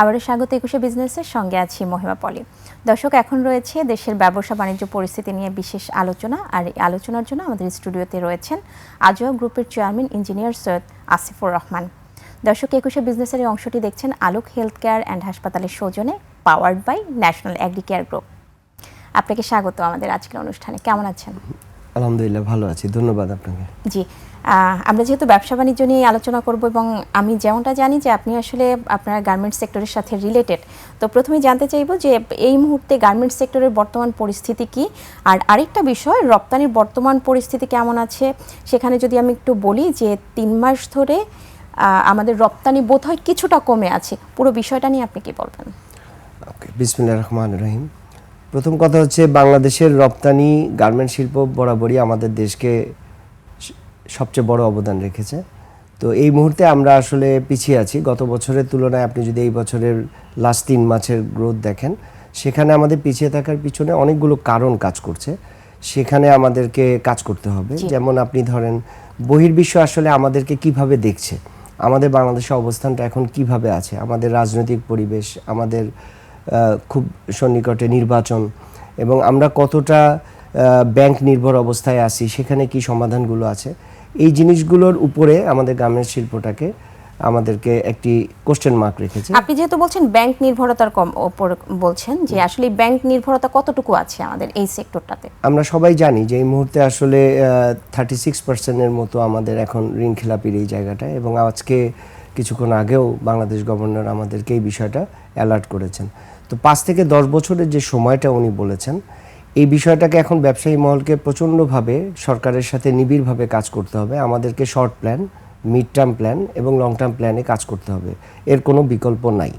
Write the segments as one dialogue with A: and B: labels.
A: আবারও স্বাগত একুশে বিজনেসের সঙ্গে আছি মহিমা পলি। দর্শক এখন রয়েছে দেশের ব্যবসা বাণিজ্য পরিস্থিতি নিয়ে বিশেষ আলোচনা আর এই আলোচনার জন্য আমাদের স্টুডিওতে রয়েছেন আজোয়া গ্রুপের চেয়ারম্যান ইঞ্জিনিয়ার সৈয়দ আসিফুর রহমান। দর্শক একুশে বিজনেসের এই অংশটি দেখছেন আলোক হেলথ কেয়ার অ্যান্ড হাসপাতালের সৌজনে powered by national agri care group. আপনাকে স্বাগত আমাদের আজকের অনুষ্ঠানে। কেমন আছেন?
B: আলহামদুলিল্লাহ ভালো আছি। ধন্যবাদ আপনাকে।
A: জি। আমরা যেহেতু ব্যবসা বাণিজ্য নিয়ে আলোচনা করব এবং আমি যেমনটা জানি যে আপনি আসলে আপনার গার্মেন্টস সেক্টরের সাথে রিলেটেড তো প্রথমে জানতে চাইব যে এই মুহূর্তে গার্মেন্টস সেক্টরের বর্তমান পরিস্থিতি কি? আর আরেকটা বিষয়, রপ্তানির বর্তমান পরিস্থিতি কেমন আছে? সেখানে যদি আমি একটু বলি যে তিন মাস ধরে আমাদের রপ্তানি বোধহয় কিছুটা কমে আছে, পুরো বিষয়টা নিয়ে আপনি কি বলবেন?
B: ওকে বিসমিল্লাহ রহমান রহিম। প্রথম কথা হচ্ছে বাংলাদেশের রপ্তানি গার্মেন্ট শিল্প বরাবরই আমাদের দেশকে সবচেয়ে বড় অবদান রেখেছে। তো এই মুহূর্তে আমরা আসলে পিছিয়ে আছি। গত বছরের তুলনায় আপনি যদি এই বছরের লাস্ট তিন মাসের গ্রোথ দেখেন সেখানে আমাদের পিছিয়ে থাকার পিছনে অনেকগুলো কারণ কাজ করছে। সেখানে আমাদেরকে কাজ করতে হবে। যেমন আপনি ধরেন বহির্বিশ্ব আসলে আমাদেরকে কীভাবে দেখছে? আমাদের বাংলাদেশের অবস্থানটা এখন কীভাবে আছে? আমাদের রাজনৈতিক পরিবেশ আমাদের খুব সন্নিকটে নির্বাচন এবং আমরা কতটা ব্যাংক নির্ভর অবস্থায় আছি সেখানে কি সমাধানগুলো আছে? এই জিনিসগুলোর উপরে আমাদের গ্রামের শিল্পটাকে আমাদেরকে একটি কোশ্চেন মার্ক রেখেছে।
A: আপনি যেহেতু বলছেন ব্যাংক নির্ভরতার কম ওপর বলছেন যে আসলে ব্যাংক নির্ভরতা কতটুকু আছে আমাদের এই সেক্টরটাতে
B: আমরা সবাই জানি যে এই মুহূর্তে আসলে থার্টি সিক্স পার্সেন্টের মতো আমাদের এখন ঋণ খেলাপির এই জায়গাটা এবং আজকে কিছুক্ষণ আগেও বাংলাদেশ গভর্নর আমাদেরকে এই বিষয়টা অ্যালার্ট করেছেন। তো পাঁচ থেকে দশ বছরের যে সময়টা উনি বলেছেন এই বিষয়টাকে এখন ব্যবসায়ী মহলকে প্রচণ্ডভাবে সরকারের সাথে নিবিড়ভাবে কাজ করতে হবে। আমাদেরকে short plan mid term plan এবং লং টার্ম প্ল্যানে কাজ করতে হবে। এর কোনো বিকল্প নাই।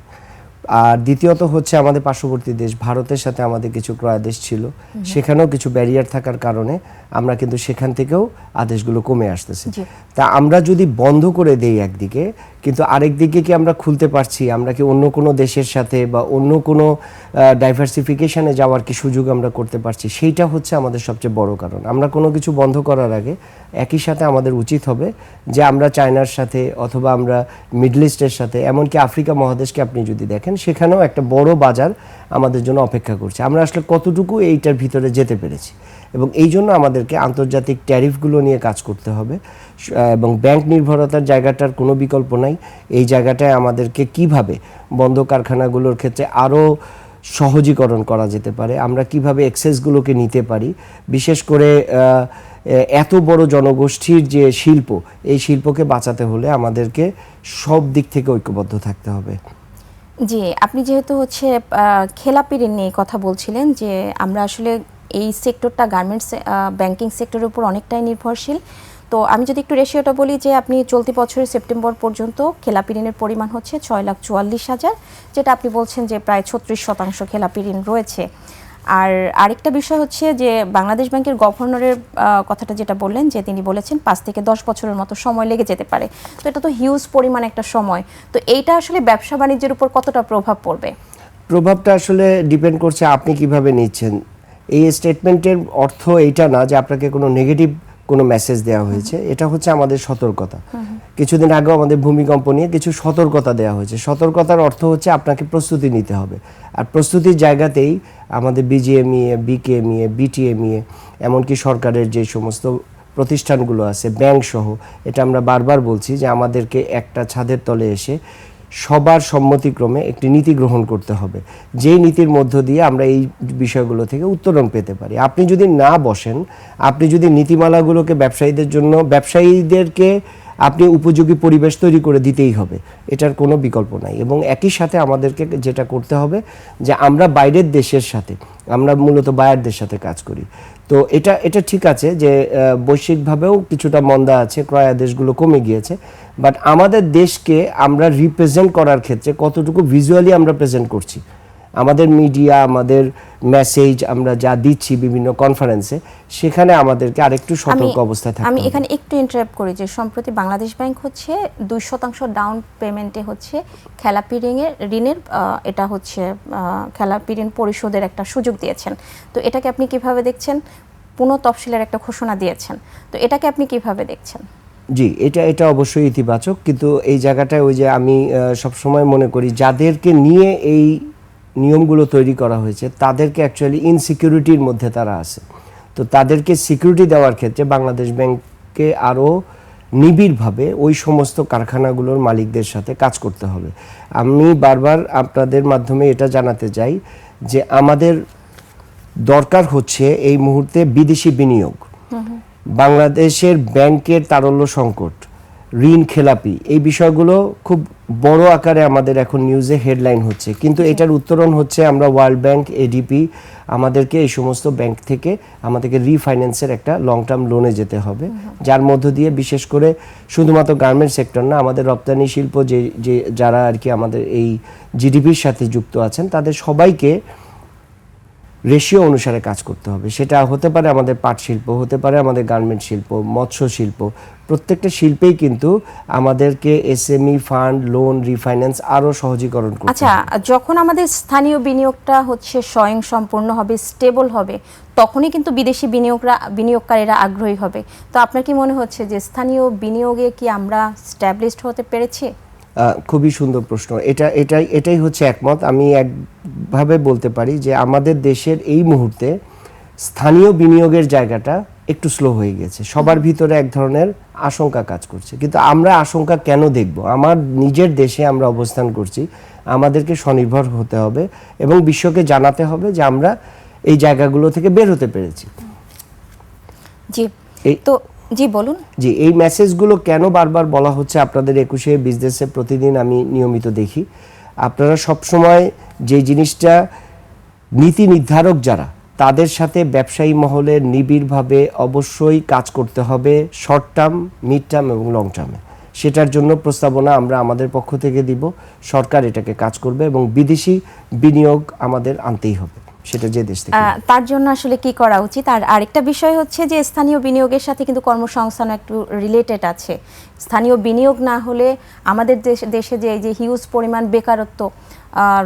B: আর দ্বিতীয়ত হচ্ছে আমাদের পার্শ্ববর্তী দেশ ভারতের সাথে আমাদের কিছু ক্রয় দেশ ছিল। সেখানেও কিছু ব্যারিয়ার থাকার কারণে আমরা কিন্তু সেখান থেকেও আদেশগুলো কমে আসতেছে। তা আমরা যদি বন্ধ করে দেই একদিকে কিন্তু আরেক দিকে কি আমরা খুলতে পারছি? আমরা কি অন্য কোনো দেশের সাথে বা অন্য কোনো ডাইভার্সিফিকেশনে যাওয়ার কি সুযোগ আমরা করতে পারছি? সেইটা হচ্ছে আমাদের সবচেয়ে বড় কারণ। আমরা কোনো কিছু বন্ধ করার আগে একই সাথে আমাদের উচিত হবে যে আমরা চায়নার সাথে অথবা আমরা মিডল ইস্টের সাথে, এমনকি আফ্রিকা মহাদেশকে আপনি যদি দেখেন, সেখানেও একটা বড় বাজার আমাদের জন্য অপেক্ষা করছে। আমরা আসলে কতটুকু এইটার ভিতরে যেতে পেরেছি? এবং এই জন্য আমাদেরকে আন্তর্জাতিক ট্যারিফগুলো নিয়ে কাজ করতে হবে। এবং ব্যাংক নির্ভরতার জায়গাটার কোনো বিকল্প নাই। এই জায়গাটায় আমাদেরকে কীভাবে বন্ধ কারখানাগুলোর ক্ষেত্রে আরও সহজীকরণ করা যেতে পারে, আমরা কীভাবে এক্সেসগুলোকে নিতে পারি, বিশেষ করে এত বড় জনগোষ্ঠীর যে শিল্প, এই শিল্পকে বাঁচাতে হলে আমাদেরকে সব দিক থেকে ঐক্যবদ্ধ থাকতে হবে।
A: জি, আপনি যেহেতু হচ্ছে খেলাপি ঋণ নিয়ে কথা বলছিলেন যে আমরা আসলে এই সেক্টরটা গার্মেন্টস ব্যাংকিং সেক্টরের উপর অনেকটাই নির্ভরশীল। তো আমি যদি একটু রেশিওটা বলি যে আপনি চলতি বছরের সেপ্টেম্বর পর্যন্ত খেলাপি ঋণের পরিমাণ হচ্ছে ছয় লাখ চুয়াল্লিশ হাজার, যেটা আপনি বলছেন যে প্রায় ছত্রিশ শতাংশ খেলাপি ঋণ রয়েছে। আর আরেকটা বিষয় হচ্ছে যে বাংলাদেশ ব্যাংকের গভর্নরের কথাটা যেটা বললেন যে তিনি বলেছেন পাঁচ থেকে দশ বছরের মতো সময় লেগে যেতে পারে। তো এটা তো হিউজ পরিমাণ একটা সময়। তো এইটা আসলে ব্যবসা বাণিজ্যের উপর কতটা প্রভাব পড়বে?
B: প্রভাবটা আসলে ডিপেন্ড করছে আপনি কীভাবে নিচ্ছেন। এই স্টেটমেন্টের অর্থ এইটা না যে আপনাকে কোনো নেগেটিভ কোনো মেসেজ দেওয়া হয়েছে। এটা হচ্ছে আমাদের সতর্কতা। কিছুদিন আগেও আমাদের ভূমিকম্প নিয়ে কিছু সতর্কতা দেওয়া হয়েছে। সতর্কতার অর্থ হচ্ছে আপনাকে প্রস্তুতি নিতে হবে। আর প্রস্তুতির জায়গাতেই আমাদের বিজিএমইএ বিকেএমইএ বিটিএমইএ এমনকি সরকারের যে সমস্ত প্রতিষ্ঠানগুলো আছে ব্যাংক সহ, এটা আমরা বারবার বলছি যে আমাদেরকে একটা ছাদের তলে এসে সবার সম্মতিক্রমে একটি নীতি গ্রহণ করতে হবে। যেই নীতির মধ্য দিয়ে আমরা এই বিষয়গুলো থেকে উত্তরণ পেতে পারি। আপনি যদি না বসেন, আপনি যদি নীতিমালাগুলোকে ব্যবসায়ীদের জন্য, ব্যবসায়ীদেরকে আপনি উপযোগী পরিবেশ তৈরি করে দিতেই হবে। এটার কোনো বিকল্প নাই। এবং একই সাথে আমাদেরকে যেটা করতে হবে যে আমরা বাইরের দেশের সাথে, আমরা মূলত বায়ারদের সাথে কাজ করি। তো এটা এটা ঠিক আছে যে বৈশ্বিকভাবেও কিছুটা মন্দা আছে, ক্রয় আদেশগুলো কমে গিয়েছে বাট আমাদের দেশকে আমরা রিপ্রেজেন্ট করার ক্ষেত্রে কতটুকু ভিজুয়ালি আমরা প্রেজেন্ট করছি? আমাদের মিডিয়া আমাদের মেসেজ আমরা যা দিচ্ছি বিভিন্ন কনফারেন্সে সেখানে আমাদেরকে আরেকটু সতর্ক অবস্থায় থাকতে
A: আমি এখানে একটু ইন্টারাপ্ট করি যে সম্প্রতি বাংলাদেশ ব্যাংক হচ্ছে দুই শতাংশ ডাউন পেমেন্টে হচ্ছে খেলাপি ঋণের ঋণের এটা হচ্ছে খেলাপি ঋণ পরিশোধের একটা সুযোগ দিয়েছেন। তো এটাকে আপনি কীভাবে দেখছেন? পুনঃ তফসিলের একটা ঘোষণা দিয়েছেন। তো এটাকে আপনি কীভাবে দেখছেন?
B: জি এটা এটা অবশ্যই ইতিবাচক কিন্তু এই জায়গাটায় ওই যে আমি সবসময় মনে করি যাদেরকে নিয়ে এই নিয়মগুলো তৈরি করা হয়েছে তাদেরকে অ্যাকচুয়ালি ইনসিকিউরিটির মধ্যে তারা আছে। তো তাদেরকে সিকিউরিটি দেওয়ার ক্ষেত্রে বাংলাদেশ ব্যাংককে আরও নিবিড়ভাবে ওই সমস্ত কারখানাগুলোর মালিকদের সাথে কাজ করতে হবে। আমি বারবার আপনাদের মাধ্যমে এটা জানাতে চাই যে আমাদের দরকার হচ্ছে এই মুহূর্তে বিদেশি বিনিয়োগ। বাংলাদেশের ব্যাংকের তারল্য সংকট ঋণ খেলাপি। এই বিষয়গুলো খুব বড় আকারে আমাদের এখন নিউজে হেডলাইন হচ্ছে। কিন্তু এটার উত্তরণ হচ্ছে আমরা ওয়ার্ল্ড ব্যাংক এডিপি আমাদেরকে এই সমস্ত ব্যাংক থেকে আমাদেরকে রিফাইন্যান্সের একটা লং টার্ম লোনে যেতে হবে। যার মধ্য দিয়ে বিশেষ করে শুধুমাত্র গার্মেন্ট সেক্টর না আমাদের রপ্তানি শিল্প যে যে যারা আর কি আমাদের এই জিডিপির সাথে যুক্ত আছেন তাদের সবাইকে রেশিও অনুসারে কাজ করতে হবে। সেটা হতে পারে আমাদের পাট শিল্প হতে পারে আমাদের গার্মেন্ট শিল্প মৎস্য শিল্প। প্রত্যেকটা শিল্পেই কিন্তু আমাদেরকে এসএমই ফান্ড লোন রিফাইন্যান্স আরও সহজীকরণ করতে
A: আচ্ছা যখন আমাদের স্থানীয় বিনিয়োগটা হচ্ছে স্বয়ং সম্পূর্ণ হবে স্টেবল হবে তখনই কিন্তু বিদেশি বিনিয়োগরা বিনিয়োগকারীরা আগ্রহী হবে। তো আপনার কি মনে হচ্ছে যে স্থানীয় বিনিয়োগে কি আমরা স্ট্যাবলিশড হতে পেরেছি?
B: খুবই সুন্দর প্রশ্ন। এটা এটাই এটাই হচ্ছে একমত। আমি একভাবে বলতে পারি যে আমাদের দেশের এই মুহূর্তে স্থানীয় বিনিয়োগের জায়গাটা একটু স্লো হয়ে গেছে। সবার ভিতরে এক ধরনের আশঙ্কা কাজ করছে। কিন্তু আমরা আশঙ্কা কেন দেখব? আমার নিজের দেশে আমরা অবস্থান করছি। আমাদেরকে স্বনির্ভর হতে হবে এবং বিশ্বকে জানাতে হবে যে আমরা এই জায়গাগুলো থেকে বের হতে পেরেছি।
A: জি। তো জি, বলুন।
B: জি, এই মেসেজগুলো কেন বারবার বলা হচ্ছে আপনাদের একুশে বিজনেসে প্রতিদিন আমি নিয়মিত দেখি? আপনারা সব সময় যে জিনিসটা নীতি নির্ধারক যারা, তাদের সাথে ব্যবসায়ী মহলে নিবিড়ভাবে অবশ্যই কাজ করতে হবে শর্ট টার্ম মিড টার্ম এবং লং টার্মে সেটার জন্য প্রস্তাবনা আমরা আমাদের পক্ষ থেকে দিব, সরকার এটাকে কাজ করবে এবং বিদেশি বিনিয়োগ আমাদের আনতেই হবে। সেটা যে দেশ থেকে।
A: তার জন্য আসলে কি করা উচিত? আর আরেকটা বিষয় হচ্ছে যে স্থানীয় বিনিয়োগের সাথে কিন্তু কর্মসংস্থান একটু রিলেটেড আছে। স্থানীয় বিনিয়োগ না হলে আমাদের দেশ- দেশে যে এই যে হিউজ পরিমাণ বেকারত্ব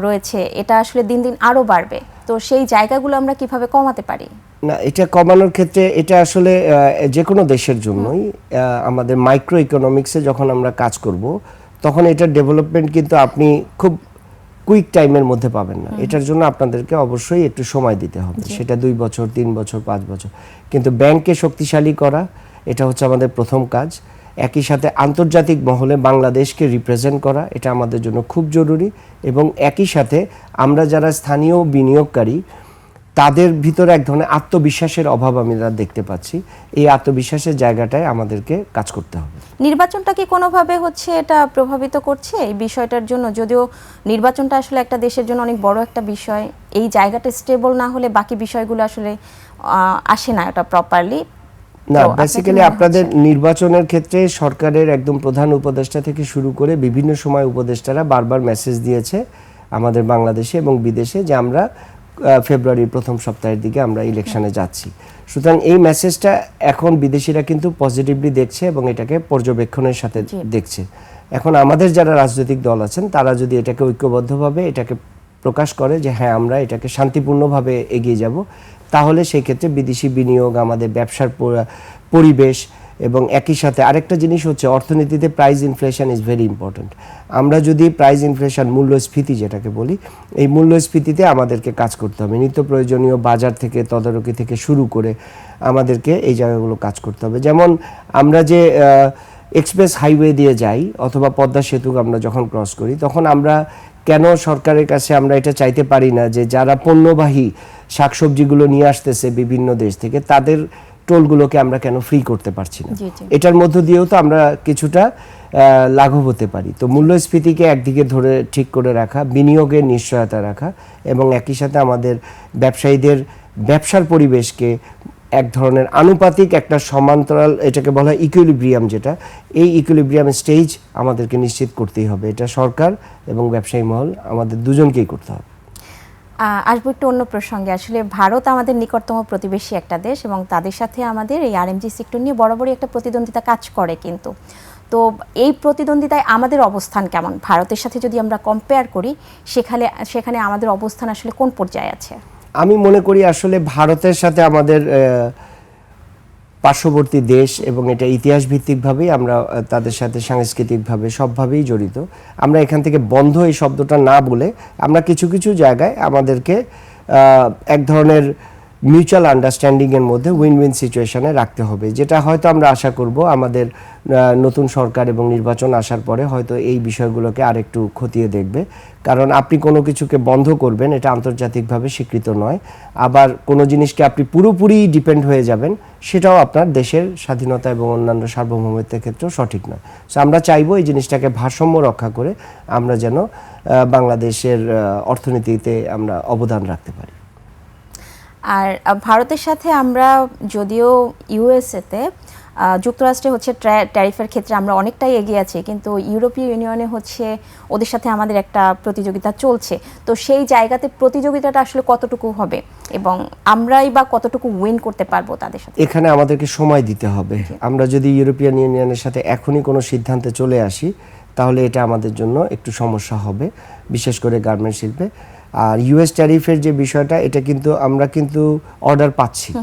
A: রয়েছে এটা আসলে দিন দিন আরও বাড়বে। তো সেই জায়গাগুলো আমরা কীভাবে কমাতে পারি?
B: না এটা কমানোর ক্ষেত্রে এটা আসলে যে কোনো দেশের জন্যই আমাদের মাইক্রো ইকোনমিক্সে যখন আমরা কাজ করব তখন এটার ডেভেলপমেন্ট কিন্তু আপনি খুব কুইক টাইমের মধ্যে পাবেন না। এটার জন্য আপনাদেরকে অবশ্যই একটু সময় দিতে হবে। সেটা দুই বছর তিন বছর পাঁচ বছর। কিন্তু ব্যাংককে শক্তিশালী করা এটা হচ্ছে আমাদের প্রথম কাজ। একই সাথে আন্তর্জাতিক মহলে বাংলাদেশকে রিপ্রেজেন্ট করা এটা আমাদের জন্য খুব জরুরি। এবং একই সাথে আমরা যারা স্থানীয় বিনিয়োগকারী তাদের ভিতরে এক ধরনের আত্মবিশ্বাসের অভাব আমরা দেখতে পাচ্ছি। এই আত্মবিশ্বাসের জায়গাটায় আমাদেরকে কাজ করতে হবে।
A: নির্বাচনটা কি কোনোভাবে হচ্ছে এটা প্রভাবিত করছে এই বিষয়টার জন্য? যদিও নির্বাচনটা আসলে একটা দেশের জন্য অনেক বড় একটা বিষয়। এই জায়গাটা স্টেবল না হলে বাকি বিষয়গুলো আসলে আসে না এটা প্রপারলি
B: না বেসিক্যালি আপনাদের নির্বাচনের ক্ষেত্রে সরকারের একদম প্রধান উপদেষ্টা থেকে শুরু করে বিভিন্ন সময় উপদেষ্টারা বারবার মেসেজ দিয়েছে আমাদের বাংলাদেশে এবং বিদেশে যে আমরা ফেব্রুয়ারির প্রথম সপ্তাহের দিকে আমরা ইলেকশনে যাচ্ছি। সুতরাং এই মেসেজটা এখন বিদেশিরা কিন্তু পজিটিভলি দেখছে এবং এটাকে পর্যবেক্ষণের সাথে দেখছে। এখন আমাদের যারা রাজনৈতিক দল আছেন তারা যদি এটাকে ঐক্যবদ্ধভাবে এটাকে প্রকাশ করে যে হ্যাঁ আমরা এটাকে শান্তিপূর্ণভাবে এগিয়ে যাব তাহলে সেই ক্ষেত্রে বিদেশি বিনিয়োগ আমাদের ব্যবসার পরিবেশ এবং একই সাথে আরেকটা জিনিস হচ্ছে অর্থনীতিতে price inflation is very important আমরা যদি প্রাইস ইনফ্লেশন মূল্যস্ফীতি যেটাকে বলি, এই মূল্যস্ফীতিতে আমাদেরকে কাজ করতে হবে। নিত্য প্রয়োজনীয় বাজার থেকে, তদারকি থেকে শুরু করে আমাদেরকে এই জায়গাগুলো কাজ করতে হবে। যেমন আমরা যে এক্সপ্রেস হাইওয়ে দিয়ে যাই অথবা পদ্মা সেতু আমরা যখন ক্রস করি, তখন আমরা কেন সরকারের কাছে আমরা এটা চাইতে পারি না যে যারা পণ্যবাহী শাকসবজিগুলো নিয়ে আসতেছে বিভিন্ন দেশ থেকে, তাদের টোলগুলোকে আমরা কেন ফ্রি করতে পারছি না। এটার মধ্য দিয়েও তো আমরা কিছুটা লাঘব হতে পারি। তো মূল্যস্ফীতিকে একদিকে ধরে ঠিক করে রাখা বিনিয়োগের নিশ্চয়তা রাখা এবং একই সাথে আমাদের ব্যবসায়ীদের ব্যবসার পরিবেশকে এক ধরনের আনুপাতিক একটা সমান্তরাল এটাকে বলা হয় ইকুইলিব্রিয়াম যেটা এই ইকুইলিব্রিয়াম স্টেজ আমাদেরকে নিশ্চিত করতেই হবে। এটা সরকার এবং ব্যবসায়ী মহল আমাদের দুজনকেই করতে হবে।
A: আসব একটু অন্য প্রসঙ্গে। আসলে ভারত আমাদের নিকটতম প্রতিবেশী একটা দেশ এবং তাদের সাথে আমাদের এই আরএমজি সেক্টর নিয়ে বরাবরই একটা প্রতিদ্বন্দ্বিতা কাজ করে কিন্তু। তো এই প্রতিদ্বন্দ্বিতায় আমাদের অবস্থান কেমন? ভারতের সাথে যদি আমরা কম্পেয়ার করি সেখানে সেখানে আমাদের অবস্থান আসলে কোন পর্যায়ে আছে?
B: আমি মনে করি আসলে ভারতের সাথে আমাদের পার্শ্ববর্তী দেশ এবং এটা ইতিহাস ভিত্তিকভাবেই আমরা তাদের সাথে সাংস্কৃতিকভাবে সবভাবেই জড়িত। আমরা এখান থেকে বন্ধ এই শব্দটা না বলে আমরা কিছু কিছু জায়গায় আমাদেরকে এক ধরনের মিউচুয়াল আন্ডারস্ট্যান্ডিংয়ের মধ্যে উইন উইন সিচুয়েশনে রাখতে হবে। যেটা হয়তো আমরা আশা করব আমাদের নতুন সরকার এবং নির্বাচন আসার পরে হয়তো এই বিষয়গুলোকে আরেকটু খতিয়ে দেখবে। কারণ আপনি কোনো কিছুকে বন্ধ করবেন, এটা আন্তর্জাতিকভাবে স্বীকৃত নয়। আবার কোনো জিনিসকে আপনি পুরোপুরি ডিপেন্ড হয়ে যাবেন, সেটাও আপনার দেশের স্বাধীনতা এবং অন্যান্য সার্বভৌমত্বের ক্ষেত্রেও সঠিক নয়। সো আমরা চাইব এই জিনিসটাকে ভারসাম্য রক্ষা করে আমরা যেন বাংলাদেশের অর্থনীতিতে আমরা অবদান রাখতে পারি।
A: আর ভারতের সাথে আমরা যদিও ইউএসএতে যুক্তরাষ্ট্রে হচ্ছে ট্যা- ট্যারিফের ক্ষেত্রে আমরা অনেকটাই এগিয়ে আছি কিন্তু ইউরোপীয় ইউনিয়নে হচ্ছে ওদের সাথে আমাদের একটা প্রতিযোগিতা চলছে। তো সেই জায়গাতে প্রতিযোগিতাটা আসলে কতটুকু হবে এবং আমরাই বা কতটুকু উইন করতে পারব তাদের সাথে?
B: এখানে আমাদেরকে সময় দিতে হবে। আমরা যদি ইউরোপিয়ান ইউনিয়নের সাথে এখনই কোনো সিদ্ধান্তে চলে আসি তাহলে এটা আমাদের জন্য একটু সমস্যা হবে বিশেষ করে গার্মেন্ট শিল্পে। আর ইউএস ট্যারিফের যে বিষয়টা এটা কিন্তু আমরা কিন্তু অর্ডার পাচ্ছি।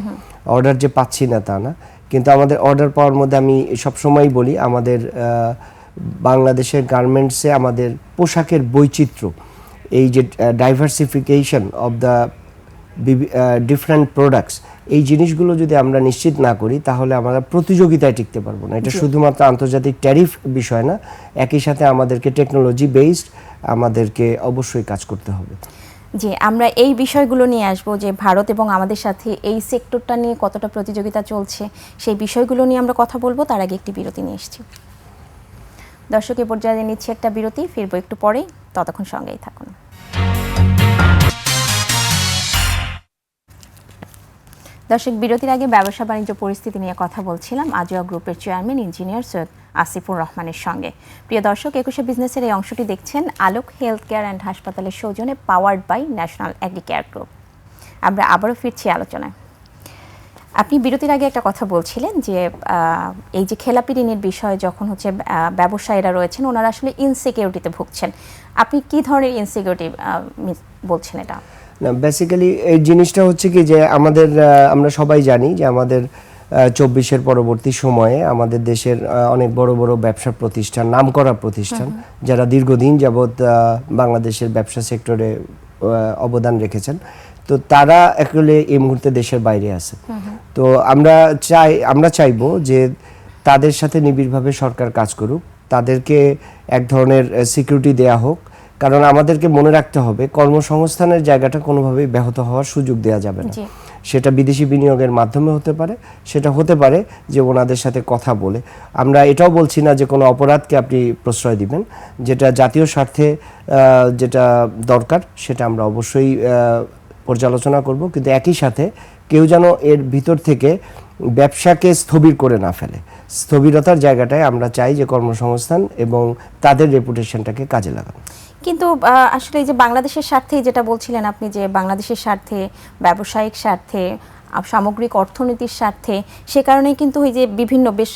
B: অর্ডার যে পাচ্ছি না তা না। কিন্তু আমাদের অর্ডার পাওয়ার মধ্যে আমি সবসময় বলি আমাদের বাংলাদেশের গার্মেন্টসে আমাদের পোশাকের বৈচিত্র্য। এই যে diversification of the different products এই জিনিসগুলো যদি আমরা নিশ্চিত না করি তাহলে আমরা প্রতিযোগিতায় টিকতে পারব না। এটা শুধুমাত্র আন্তর্জাতিক ট্যারিফ বিষয় না একই সাথে আমাদেরকে টেকনোলজি বেসড আমাদেরকে অবশ্যই কাজ করতে হবে।
A: জি আমরা এই বিষয়গুলো নিয়ে আসব যে ভারত এবং আমাদের সাথে এই সেক্টরটা নিয়ে কতটা প্রতিযোগিতা চলছে সেই বিষয়গুলো নিয়ে আমরা কথা বলব। তার আগে একটি বিরতি নিয়ে এসেছি। দর্শক এ পর্যায়ে নিচ্ছি একটা বিরতি। ফিরবো একটু পরেই ততক্ষণ সঙ্গেই থাকুন। দর্শক, বিরতির আগে ব্যবসা বাণিজ্য পরিস্থিতি নিয়ে কথা বলছিলাম আজিয়া গ্রুপের চেয়ারম্যান, ইঞ্জিনিয়ার সৈয়দ আসিফুর রহমানের সঙ্গে। প্রিয় দর্শক, একুশে বিজনেসের এই অংশটি দেখছেন আলোক হেলথ কেয়ার অ্যান্ড হাসপাতালের সৌজনে powered by national agri care group আমরা আবারও ফিরছি আলোচনায়। আপনি বিরতির আগে একটা কথা বলছিলেন যে এই যে খেলাপি ঋণের বিষয়ে যখন হচ্ছে ব্যবসায়ীরা রয়েছেন, ওনারা আসলে ইনসিকিউরিটিতে ভুগছেন। আপনি কি ধরনের ইনসিকিউরিটি বলছেন এটা?
B: না বেসিক্যালি এই জিনিসটা হচ্ছে কি যে আমাদের আমরা সবাই জানি যে আমাদের চব্বিশের পরবর্তী সময়ে আমাদের দেশের অনেক বড় বড় ব্যবসা প্রতিষ্ঠান নামকরা প্রতিষ্ঠান যারা দীর্ঘদিন যাবৎ বাংলাদেশের ব্যবসা সেক্টরে অবদান রেখেছেন। তো তারা আসলে এই মুহূর্তে দেশের বাইরে আছে। তো আমরা চাই আমরা চাইব যে তাদের সাথে নিবিড়ভাবে সরকার কাজ করুক। তাদেরকে এক ধরনের সিকিউরিটি দেয়া হোক। কারণ আমাদেরকে মনে রাখতে হবে কর্মসংস্থানের জায়গাটা কোনোভাবেই ব্যাহত হওয়ার সুযোগ দেওয়া যাবে না। সেটা বিদেশি বিনিয়োগের মাধ্যমে হতে পারে সেটা হতে পারে যে ওনাদের সাথে কথা বলে। আমরা এটাও বলছি না যে কোনো অপরাধকে আপনি প্রশ্রয় দিবেন যেটা জাতীয় স্বার্থে যেটা দরকার সেটা আমরা অবশ্যই পর্যালোচনা করব। কিন্তু একই সাথে কেউ যেন এর ভিতর থেকে ব্যবসাকে স্থবির করে না ফেলে। স্থবিরতার জায়গাটায় আমরা চাই যে কর্মসংস্থান এবং তাদের রেপুটেশনটাকে কাজে লাগানো।
A: কিন্তু আসলে এই যে বাংলাদেশের স্বার্থে যেটা বলছিলেন আপনি যে বাংলাদেশের স্বার্থে ব্যবসায়িক স্বার্থে সামগ্রিক অর্থনীতির স্বার্থে। সে কারণেই কিন্তু ওই যে বিভিন্ন বেশ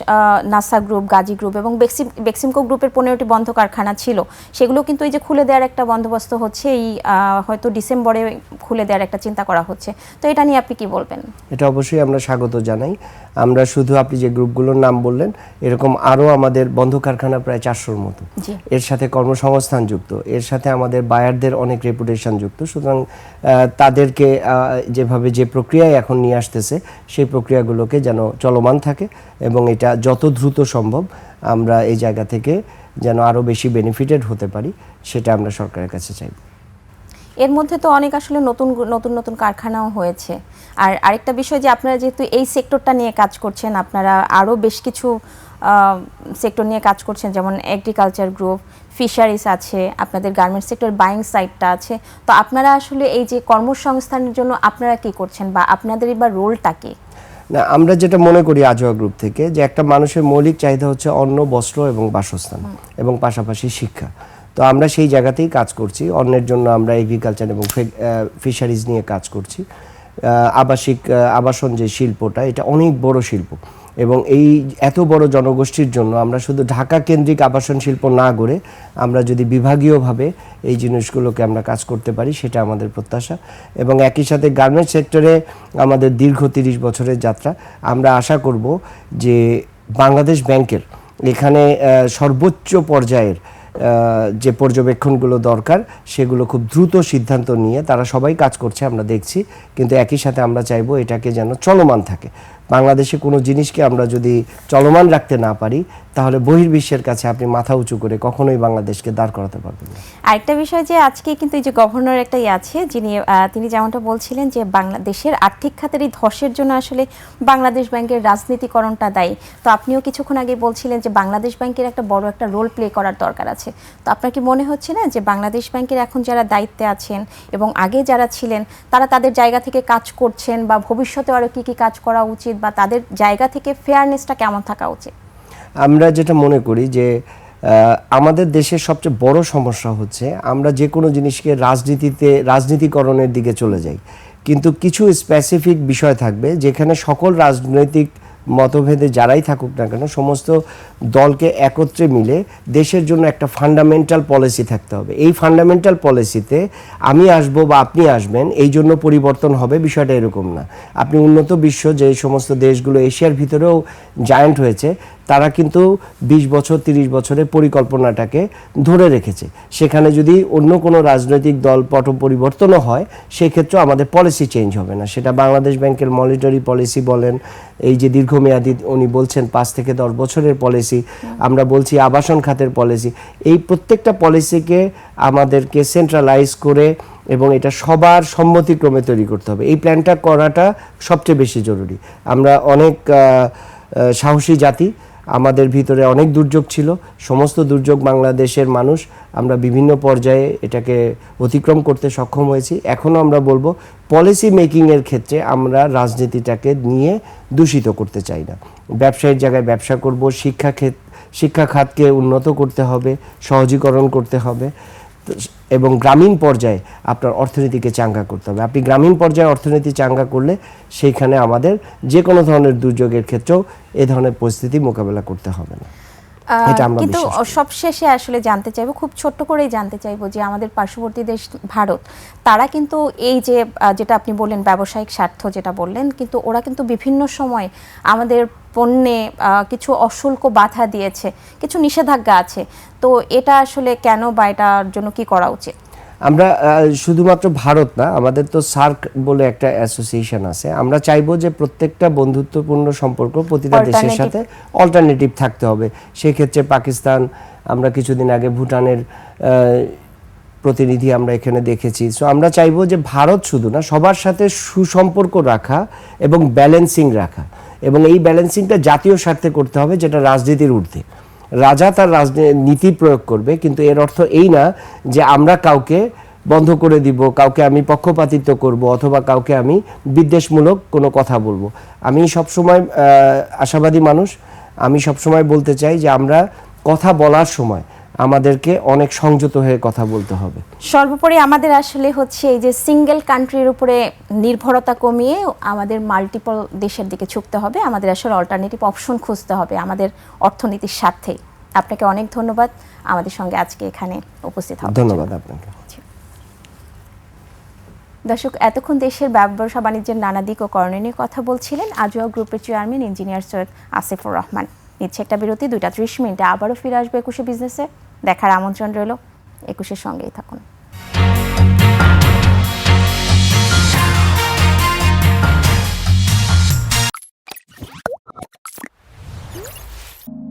A: নাসা গ্রুপ গাজী গ্রুপ এবং বেক্সি বেক্সিমকো গ্রুপের পনেরোটি বন্ধ কারখানা ছিল। সেগুলো কিন্তু এই যে খুলে দেওয়ার একটা বন্দোবস্ত হচ্ছে এই হয়তো ডিসেম্বরে খুলে দেওয়ার একটা চিন্তা করা হচ্ছে। তো এটা নিয়ে আপনি কি বলবেন?
B: এটা অবশ্যই আমরা স্বাগত জানাই। আমরা শুধু আপনি যে গ্রুপগুলোর নাম বললেন এরকম আরও আমাদের বন্ধ কারখানা প্রায় চারশোর মতো। এর সাথে কর্মসংস্থান যুক্ত এর সাথে আমাদের বায়ারদের অনেক রেপুটেশন যুক্ত। সুতরাং তাদেরকে যেভাবে যে প্রক্রিয়ায় এখন নিয়ে আসতেছে, সেই প্রক্রিয়াগুলোকে যেন চলমান থাকে এবং এটা যত দ্রুত সম্ভব আমরা এই জায়গা থেকে যেন আরও বেশি বেনিফিটেড হতে পারি, সেটা আমরা সরকারের কাছে চাইব।
A: এর মধ্যে তো অনেক আসলে নতুন নতুন নতুন কারখানাও হয়েছে। আর আরেকটা বিষয় যে আপনারা যেহেতু এই সেক্টরটা নিয়ে কাজ করছেন, আপনারা আরও বেশ কিছু সেক্টর নিয়ে কাজ করছেন যেমন এগ্রিকালচার গ্রুপ ফিশারিজ আছে আপনাদের গার্মেন্টস সেক্টর বাইং সাইটটা আছে। তো আপনারা আসলে এই যে কর্মসংস্থানের জন্য আপনারা কি করছেন বা আপনাদের বা রোলটা কি?
B: না আমরা যেটা মনে করি আজোয়া গ্রুপ থেকে যে একটা মানুষের মৌলিক চাহিদা হচ্ছে অন্ন বস্ত্র এবং বাসস্থান এবং পাশাপাশি শিক্ষা। তো আমরা সেই জায়গাতেই কাজ করছি। অন্যের জন্য আমরা এগ্রিকালচার এবং ফিশারিজ নিয়ে কাজ করছি। আবাসিক আবাসন যে শিল্পটা এটা অনেক বড় শিল্প। এবং এই এত বড় জনগোষ্ঠীর জন্য আমরা শুধু ঢাকা কেন্দ্রিক আবাসন শিল্প না গড়ে আমরা যদি বিভাগীয়ভাবে এই জিনিসগুলোকে আমরা কাজ করতে পারি, সেটা আমাদের প্রত্যাশা। এবং একই সাথে গার্মেন্টস সেক্টরে আমাদের দীর্ঘ তিরিশ বছরের যাত্রা। আমরা আশা করব যে বাংলাদেশ ব্যাংকের এখানে সর্বোচ্চ পর্যায়ের যে পর্যবেক্ষণগুলো দরকার, সেগুলো খুব দ্রুত সিদ্ধান্ত নিয়ে তারা সবাই কাজ করছে, আমরা দেখছি। কিন্তু একই সাথে আমরা চাইব এটাকে যেন চলমান থাকে। বাংলাদেশে কোনো জিনিসকে আমরা যদি চলমান রাখতে না পারি, তাহলে বহির্বিশ্বের কাছে আপনি মাথা উঁচু করে কখনোই বাংলাদেশকে দাঁড় করাতে পারবেন না।
A: আরেকটা বিষয় যে আজকে কিন্তু এই যে গভর্নর একটা ইয়ে আছে, যিনি তিনি যেমনটা বলছিলেন যে বাংলাদেশের আর্থিক খাতের এই ধসের জন্য আসলে বাংলাদেশ ব্যাংকের রাজনীতিকরণটা দায়ী। তো আপনিও কিছুক্ষণ আগে বলছিলেন যে বাংলাদেশ ব্যাংকের একটা বড় একটা রোল প্লে করার দরকার আছে। তো আপনার কি মনে হচ্ছে না যে বাংলাদেশ ব্যাংকের এখন যারা দায়িত্বে আছেন এবং আগে যারা ছিলেন, তারা তাদের জায়গা থেকে কাজ করছেন বা ভবিষ্যতে আরও কি কি কাজ করা উচিত বা তাদের জায়গা থেকে ফেয়ারনেসটা কেমন থাকা উচিত?
B: আমরা যেটা মনে করি যে আমাদের দেশের সবচেয়ে বড় সমস্যা হচ্ছে আমরা যে কোনো জিনিসকে রাজনীতিতে, রাজনীতিকরণের দিকে চলে যাই। কিন্তু কিছু স্পেসিফিক বিষয় থাকবে যেখানে সকল রাজনৈতিক মতভেদে যারাই থাকুক না কেন, সমস্ত দলকে একত্রে মিলে দেশের জন্য একটা ফান্ডামেন্টাল পলিসি থাকতে হবে। এই ফান্ডামেন্টাল পলিসিতে আমি আসব বা আপনি আসবেন, এই জন্য পরিবর্তন হবে, বিষয়টা এরকম না। আপনি উন্নত বিশ্ব যে সমস্ত দেশগুলো এশিয়ার ভিতরেও জায়ান্ট হয়েছে তারা কিন্তু ২০ বছর ৩০ বছরের পরিকল্পনাটাকে ধরে রেখেছে। সেখানে যদি অন্য কোনো রাজনৈতিক দল পট পরিবর্তনও হয়, সেক্ষেত্রেও আমাদের পলিসি চেঞ্জ হবে না। সেটা বাংলাদেশ ব্যাংকের মনিটরি পলিসি বলেন, এই যে দীর্ঘমেয়াদী উনি বলছেন পাঁচ থেকে দশ বছরের পলিসি আমরা বলছি আবাসন খাতের পলিসি এই প্রত্যেকটা পলিসিকে আমাদেরকে সেন্ট্রালাইজ করে এবং এটা সবার সম্মতিক্রমে তৈরি করতে হবে। এই প্ল্যানটা করাটা সবচেয়ে বেশি জরুরি। আমরা অনেক সাহসী জাতি আমাদের ভিতরে অনেক দুর্যোগ ছিল। সমস্ত দুর্যোগ বাংলাদেশের মানুষ, আমরা বিভিন্ন পর্যায়ে এটাকে অতিক্রম করতে সক্ষম হয়েছি। এখনও আমরা বলব পলিসি মেকিংয়ের ক্ষেত্রে আমরা রাজনীতিটাকে নিয়ে দূষিত করতে চাই না। ব্যবসায়ীর জায়গায় ব্যবসা করব, শিক্ষা ক্ষেত, শিক্ষা খাতকে উন্নত করতে হবে, সহজীকরণ করতে হবে। এবং গ্রামীণ পর্যায়ে আপনার অর্থনীতিকে চাঙ্গা করতে হবে। আপনি গ্রামীণ পর্যায়ে অর্থনীতি চাঙ্গা করলে সেইখানে আমাদের যে কোনো ধরনের দুর্যোগের ক্ষেত্রেও এ ধরনের পরিস্থিতি মোকাবেলা করতে হবে না।
A: কিন্তু সবশেষে আসলে জানতে চাইব খুব ছোট্ট করেই জানতে চাইব যে আমাদের পার্শ্ববর্তী দেশ ভারত তারা কিন্তু এই যে যেটা আপনি বললেন ব্যবসায়িক স্বার্থ যেটা বললেন কিন্তু ওরা কিন্তু বিভিন্ন সময় আমাদের পণ্যে কিছু অশুল্ক বাধা দিয়েছে কিছু নিষেধাজ্ঞা আছে। তো এটা আসলে কেন বা এটার জন্য কি করা উচিত?
B: আমরা শুধুমাত্র ভারত না আমাদের তো সার্ক বলে একটা অ্যাসোসিয়েশন আছে। আমরা চাইব যে প্রত্যেকটা বন্ধুত্বপূর্ণ সম্পর্ক প্রতিটা দেশের সাথে অল্টারনেটিভ থাকতে হবে। সেক্ষেত্রে পাকিস্তান আমরা কিছুদিন আগে ভুটানের প্রতিনিধি আমরা এখানে দেখেছি। সো আমরা চাইব যে ভারত শুধু না সবার সাথে সুসম্পর্ক রাখা এবং ব্যালেন্সিং রাখা। এবং এই ব্যালেন্সিংটা জাতীয় স্বার্থে করতে হবে যেটা রাজনীতির ঊর্ধ্বে। রাজা তার রাজনীতি প্রয়োগ করবে, কিন্তু এর অর্থ এই না যে আমরা কাউকে বন্ধ করে দিব, কাউকে আমি পক্ষপাতিত্ব করব অথবা কাউকে আমি বিদ্বেষমূলক কোনো কথা বলব। আমি সবসময় আশাবাদী মানুষ। আমি সবসময় বলতে চাই যে আমরা কথা বলার সময় আমাদেরকে অনেক সংযত হয়ে কথা বলতে হবে।
A: সর্বোপরি আমাদের আসলে হচ্ছে এই যে সিঙ্গেল কান্ট্রির উপরে নির্ভরতা কমিয়ে আমাদের মাল্টিপল দেশের দিকে ঝুঁকতে হবে। আমাদের আসলে অল্টারনেটিভ অপশন খুঁজতে হবে আমাদের অর্থনীতির স্বার্থে। আপনাকে অনেক ধন্যবাদ। আমাদের সঙ্গে আজকে এখানে উপস্থিত হওয়ার
B: ধন্যবাদ আপনাকে।
A: দর্শক এতক্ষণ দেশের ব্যবসা বাণিজ্যের নানা দিক ও করণীয় নিয়ে কথা বলছিলেন আজোয়া গ্রুপের চেয়ারম্যান ইঞ্জিনিয়ার সৈয়দ আসিফুর রহমান। নিচ্ছে একটা বিরতি দুইটা ত্রিশ মিনিটে আবারও ফিরে আসবে একুশে বিজনেসে দেখার আমন্ত্রণ রইল। একুশের সঙ্গেই থাকুন।